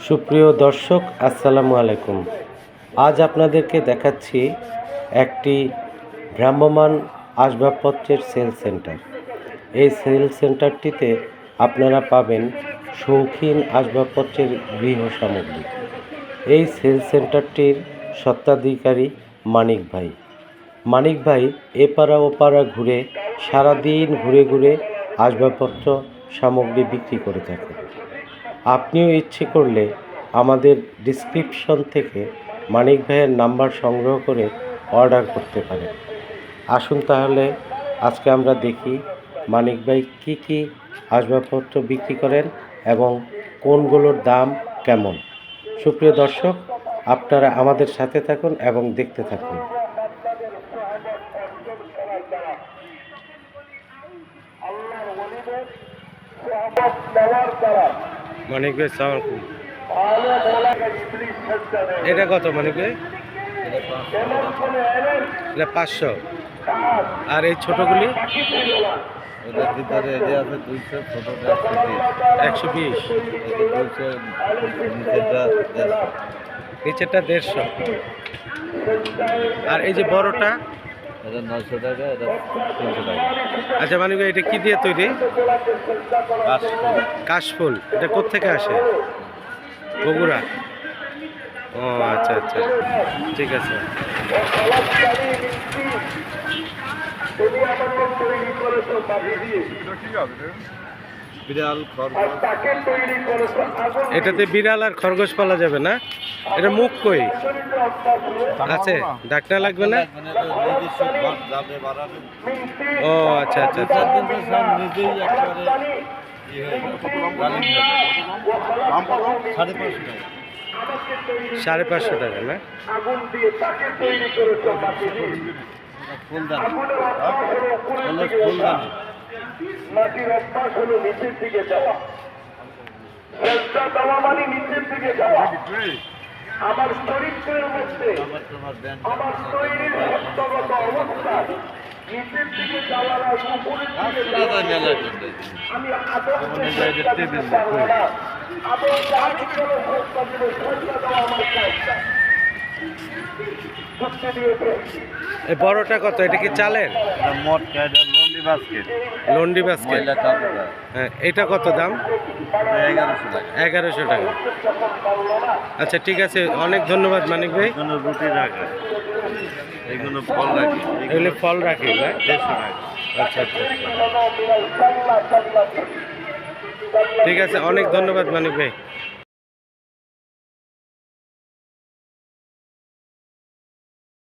সুপ্রিয় দর্শক, আসসালামু আলাইকুম। আজ আপনাদেরকে দেখাচ্ছি একটি ভ্রাম্যমাণ আসবাবপত্রের সেল সেন্টার। এই সেল সেন্টারটিতে আপনারা পাবেন শৌখিন আসবাবপত্রের গৃহ সামগ্রী। এই সেল সেন্টারটির স্বত্বাধিকারী মানিক ভাই। মানিক ভাই এপাড়া ওপাড়া ঘুরে সারাদিন ঘুরে ঘুরে আসবাবপত্র সামগ্রী বিক্রি করে থাকেন। আপনিও ইচ্ছে করলে আমাদের ডিসক্রিপশন থেকে মানিক ভাইয়ের নাম্বার সংগ্রহ করে অর্ডার করতে পারেন। আসুন তাহলে আজকে আমরা দেখি মানিক ভাই কী কী আসবাবপত্র বিক্রি করেন এবং কোনগুলোর দাম কেমন। সুপ্রিয় দর্শক, আপনারা আমাদের সাথে থাকুন এবং দেখতে থাকুন। আল্লাহর মানিক ভাই এটা কত মানিক ভাই? এটা পাঁচশো। আর এই ছোটোগুলি? দুইশো একশো বিশ। দেড়শো। আর এই যে বড়টা? এটা নয়শো টাকা এটা তিনশো টাকা। আচ্ছা মানে এটা কি দিয়ে তৈরি? কাশফুল। কাশফুল। এটা কোত্থেকে আসে? বগুড়া। ও আচ্ছা আচ্ছা। ঠিক আছে। ঠিক আমাকে বিড়াল খরগোশ। এটাতে বিড়াল আর খরগোশ পালা যাবে না? এটা মুখ কই? আছে? ডাক্তার লাগবে না? ও আচ্ছা আচ্ছা চার আচ্ছা। সাড়ে পাঁচশো টাকা না? ফুলদানি ফুলদানি। মাটির অভ্যাস হলো নিচের দিকে যাওয়া। চেষ্টা দেওয়া মানে নিচের দিকে যাওয়া। আমার চরিত্রের মধ্যে আমার তৈরির সত্যগত অবস্থা নিচের দিকে যাওয়ার আর উপরের দিকে যাওয়ার আমি আদর্শ এটা চেষ্টা টেবিল পারব না। আদৌ যাহাকে কোনো চেষ্টা দিলে চেষ্টা দেওয়া আমার চেষ্টা। এই বড়টা কত? এটা কি চালের? লন্ডি বাস্কেট লন্ডি বাস্কেট হ্যাঁ এটা কত দাম? এগারোশো টাকা। এগারোশো টাকা। আচ্ছা ঠিক আছে অনেক ধন্যবাদ মানিক ভাই। রুটি রাখে। এগুলো ফল রাখে। এগুলো ফল রাখি দেড়শো টাকা। আচ্ছা আচ্ছা আচ্ছা। ঠিক আছে অনেক ধন্যবাদ মানিক ভাই।